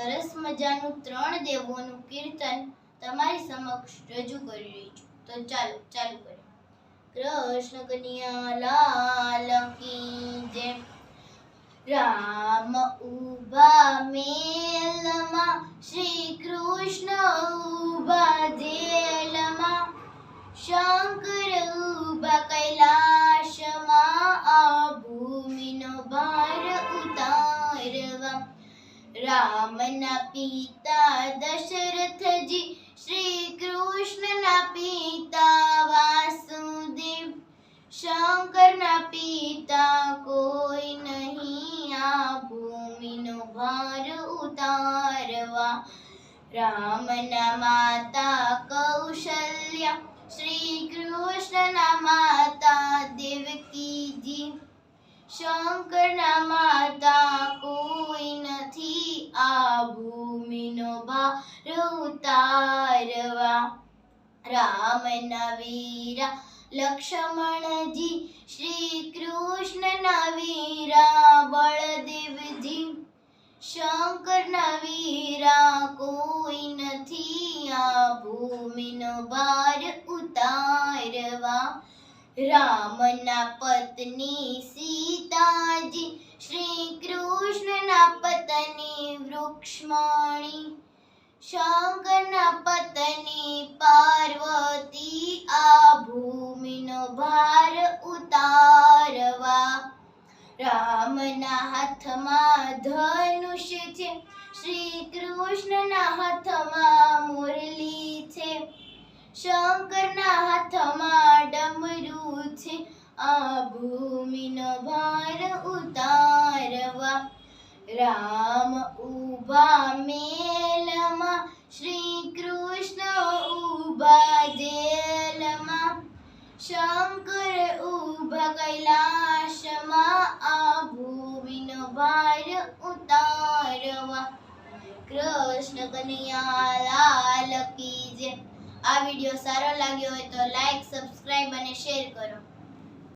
સરસ મજાનું ત્રણ દેવોનું કીર્તન તમારી સમક્ષ રજૂ કરી રહી છું. તો ચાલો, ચાલુ કરીએ. કૃષ્ણ કન્યા લાલ કી જય. રામ ઊભા મેલમાં, શ્રી કૃષ્ણ ઊભા જેલમાં. શંકર ઊભા કૈલાશમાં, આ ભૂમિનો ભાર ઉતારવા. રામના પિતા દશરથજી શ્રી કૃષ્ણના પિતા વાસુદેવ. શંકરના પિતા કોઈ નહીં, આ ભૂમિનો ભાર ઉતારવા. રામના માતા કૌશલ્યા શ્રી કૃષ્ણના ઉતારવા રામના વીરા લક્ષ્મણજી શ્રી કૃષ્ણના વીરા બળદેવજી શંકરના વીરા કોઈ નથી આ ભૂમિનો ભાર ઉતારવા રામના પત્ની સીતાજી શ્રી કૃષ્ણના પત્ની વૃક્ષમણી શંકરના પત્ની પાર્વતી આ ભૂમિનો ભાર ઉતારવા. રામના હાથમાં ધનુષ છે શ્રી કૃષ્ણના હાથમાં મુરલી છે. શંકરના હાથમાં ડમરું છે, આ ભૂમિનો ભાર ઉતારવા. રામ ઊભા મેલમાં શ્રી કૃષ્ણ ઊભા જેલમાં શંકર ઊભા કૈલાશમાં આ ભૂમિનો ભાર ઉતારવા. કૃષ્ણ કનૈયા લાલ કી જય. આ વિડિયો સારો લાગ્યો હોય તો લાઈક સબસ્ક્રાઇબ અને શેર કરો.